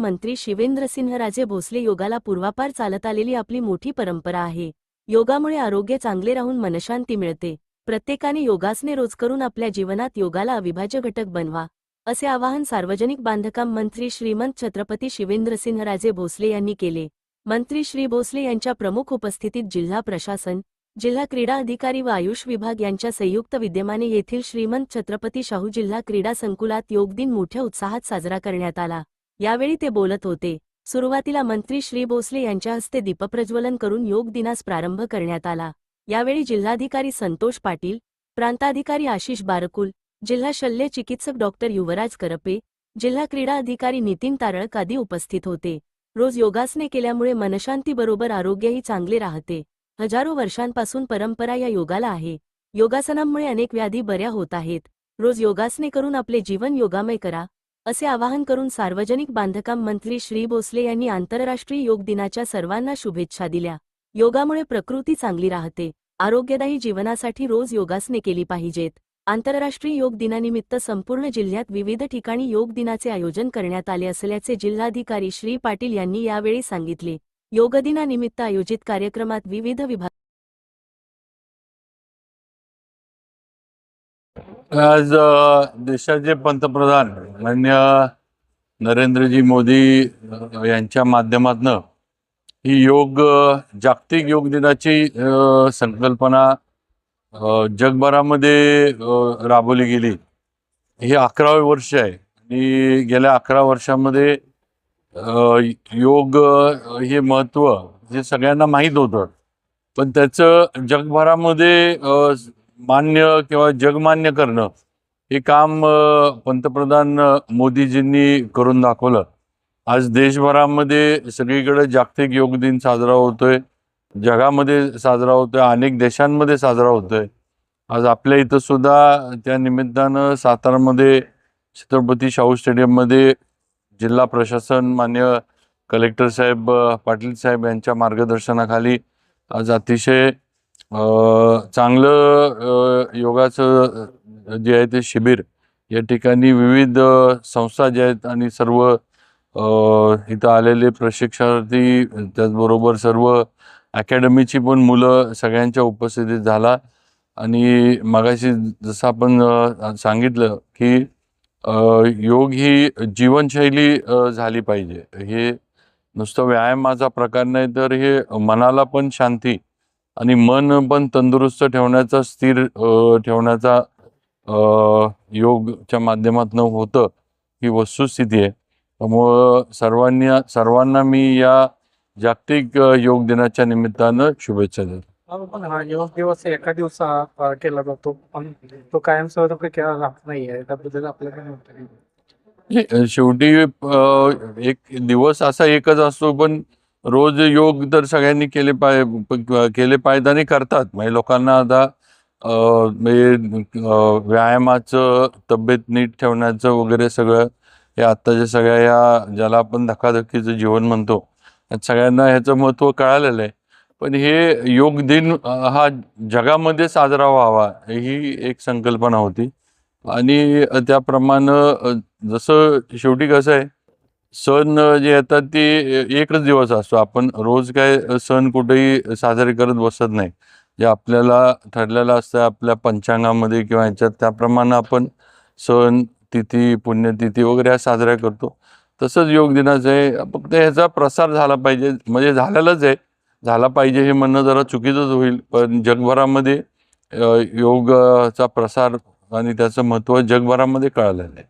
मंत्री मंत्री शिवेंद्रसिंहराजे भोसले योगाला पूर्वापार चालत आलेली आपली मोठी परंपरा आहे. योगामुळे आरोग्य चांगले राहून मनशांती मिळते. प्रत्येकाने योगासने रोज करून आपल्या जीवनात योगाला अविभाज्य घटक बनवा असे आवाहन सार्वजनिक बांधकाम मंत्री श्रीमंत छत्रपती शिवेंद्रसिंहराजे भोसले यांनी केले. मंत्री श्री भोसले यांच्या प्रमुख उपस्थितीत जिल्हा प्रशासन जिल्हा क्रीडा अधिकारी व आयुष विभाग यांच्या संयुक्त विद्यमाने येथील श्रीमंत छत्रपती शाहू जिल्हा क्रीडा संकुलात योग दिन मोठ्या उत्साहात साजरा करण्यात आला. यावेळी ते बोलत होते सुरुवातीला मंत्री श्री भोसले यांच्या हस्ते दीपप्रज्वलन करून योग दिनास प्रारंभ करण्यात आला. यावेळी जिल्हाधिकारी संतोष पाटील प्रांताधिकारी आशिष बारकुल जिल्हा शल्य चिकित्सक डॉक्टर युवराज करपे जिल्हा क्रीडा अधिकारी नितीन तारळक आदी उपस्थित होते. रोज योगासने केल्यामुळे मनशांतीबरोबर आरोग्यही चांगले राहते. हजारो वर्षांपासून परंपरा या योगाला आहे. योगासनांमुळे अनेक व्याधी बऱ्या होत आहेत. रोज योगासने करून आपले जीवन योगामय करा. असे आवाहन करून सार्वजनिक बांधकाम मंत्री श्री भोसले यांनी आंतरराष्ट्रीय योग दिनाच्या सर्वांना शुभेच्छा दिल्या. योगामुळे प्रकृती चांगली राहते. आरोग्यदायी जीवनासाठी रोज योगासने केली पाहिजेत. आंतरराष्ट्रीय योग दिनानिमित्त संपूर्ण जिल्ह्यात विविध ठिकाणी योग दिनाचे आयोजन करण्यात आले असल्याचे जिल्हाधिकारी श्री पाटील यांनी यावेळी सांगितले. योगदिनानिमित्त आयोजित कार्यक्रमात विविध विभाग आज देशाचे पंतप्रधान मान्य नरेंद्रजी मोदी यांच्या माध्यमातनं ही योग जागतिक योग दिनाची संकल्पना जगभरामध्ये राबवली गेली. हे अकरावे वर्ष आहे. आणि गेल्या अकरा वर्षामध्ये योग हे महत्त्व हे सगळ्यांना माहीत होतं. पण त्याचं जगभरामध्ये मान्य किंवा जगमान्य करणं हे काम पंतप्रधान मोदीजींनी करून दाखवलं. आज देशभरामध्ये सगळीकडे जागतिक योग दिन साजरा होतोय. जगामध्ये साजरा होतोय अनेक देशांमध्ये साजरा होतोय. आज आपल्या इथं सुद्धा त्या निमित्तानं सातारामध्ये छत्रपती शाहू स्टेडियममध्ये जिल्हा प्रशासन मान्य कलेक्टर साहेब पाटील साहेब यांच्या मार्गदर्शनाखाली आज अतिशय चांगलं योगाचं जे आहे ते शिबिर या ठिकाणी विविध संस्था ज्या आहेत आणि सर्व इथं आलेले प्रशिक्षणार्थी त्याचबरोबर सर्व अकॅडमीची पण मुलं सगळ्यांच्या उपस्थितीत झाला. आणि मगाशी जसं आपण सांगितलं की योग ही जीवनशैली झाली पाहिजे. हे नुसतं व्यायामाचा प्रकार नाही तर हे मनाला पण शांती आणि मन पण तंदुरुस्त ठेवण्याचा स्थिर ठेवण्याचा योगच्या माध्यमातून होतं ही वस्तुस्थिती आहे. त्यामुळं सर्वांनी सर्वांना मी या जागतिक योग दिनाच्या निमित्तानं शुभेच्छा देतो. हा, पण हा योग दिवस एका दिवसा केला जातो पण तो कायमस्वरूपी केला जात नाहीये त्याबद्दल आपल्याला हे, शेवटी एक दिवस असा एकच असतो पण रोज योग तर सगळ्यांनी केले पाय केले पाहिजे आणि करतात. म्हणजे लोकांना आता म्हणजे व्यायामाचं तब्येत नीट ठेवण्याचं वगैरे सगळं हे आत्ताच्या सगळ्या या ज्याला आपण धकाधकीचं जीवन म्हणतो सगळ्यांना ह्याचं महत्त्व कळालेलं आहे. पण हे योग दिन हा जगामध्ये साजरा व्हावा ही एक संकल्पना होती. आणि त्याप्रमाणे जसं शेवटी कसं आहे सण जे येतात ते एकच दिवस असतो. आपण रोज काय सण कुठेही साजरे करत बसत नाही. जे आपल्याला ठरलेलं असतं आपल्या पंचांगामध्ये किंवा ह्याच्यात त्याप्रमाणे आपण सण तिथी पुण्यतिथी वगैरे ह्या साजऱ्या करतो. तसंच योग दिनाचं आहे फक्त ह्याचा प्रसार झाला पाहिजे. म्हणजे झालेलाच आहे. झाला पाहिजे हे म्हणणं जरा चुकीचंच होईल. पण जगभरामध्ये योगचा योगाचा प्रसार आणि त्याचं महत्त्व जगभरामध्ये कळालेलं आहे.